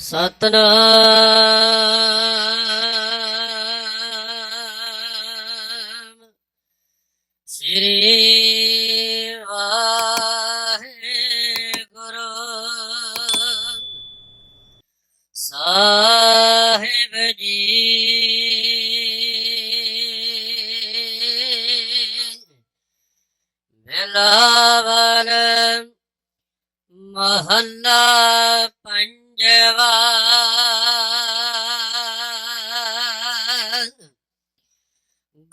ਸਤਨਾਮ। ਸ੍ਰੀ ਵਾਹਿਗੁਰੂ। ਸਾਹਿਬ ਜੀ। ਬਿਲਾਵਲ ਮਹੱਲਾ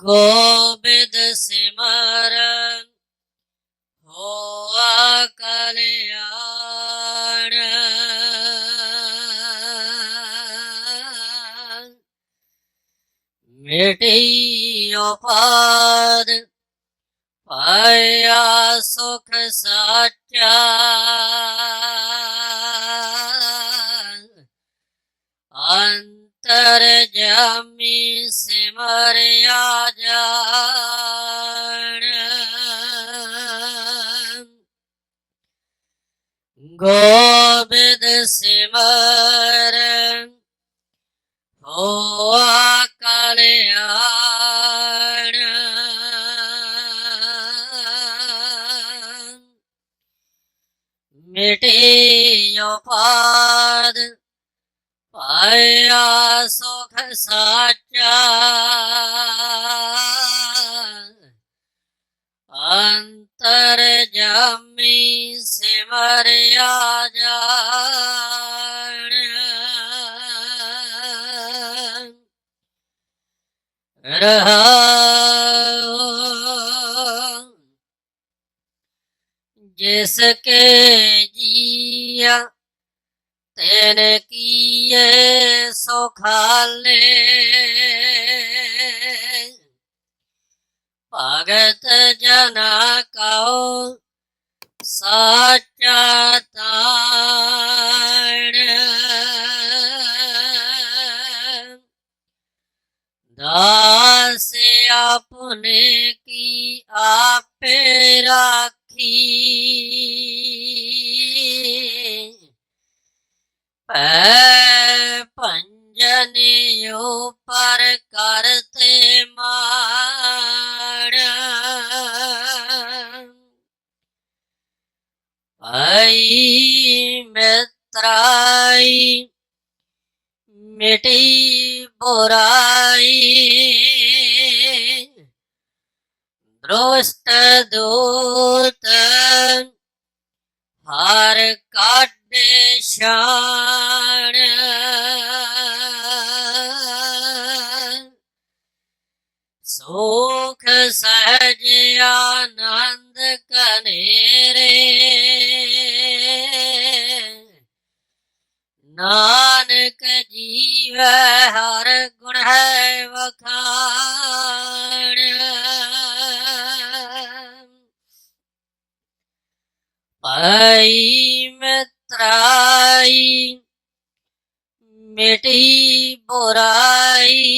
गोविंद सिमरन हो कल्याण। मिटियो पद पाया सुख सच्चा ਜਾਮੀ ਸਿਮਰਿਆ ਜਾਣ। ਗੋਬਿੰਦ ਸਿਮਰ ਹੋਆ ਕਲਿਆਣ। ਮਿਟੇ ਉਪਾਦ पाया सुख साचा। अंतर जमी सिमरिया मरिया रहा जिसके जिया तेरे किए सुखाले। भगत जना कहो साचा दास अपने की आप राखी। ਉਪਰ ਕਰਤੇ ਮਾਣ ਆਈ ਮਿਤਰਾਈ ਮਿਟੀ ਬੁਰਾਈ। ਦ੍ਰੋਸ਼ਟ ਦੂਤ ਹਰ ਕਾਢੇ ਸ਼ਾਨ सुख सहज आनंद कनेरे नानक जीव हर गुण है वखाण। पाई मित्राई मिटी बुराई।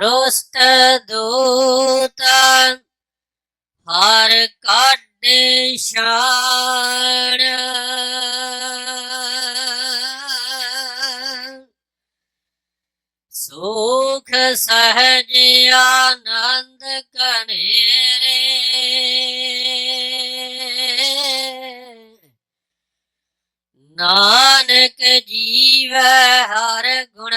ਦ੍ਰੋਸ਼ਟ ਦੂਤ ਹਰ ਕਾਢੇ ਸ਼ਾਨ ਸੁਖ ਸਹਜ ਆਨੰਦ ਕਨੇਰੇ ਨਾਨਕ ਜੀਵ ਹਰ ਗੁਣ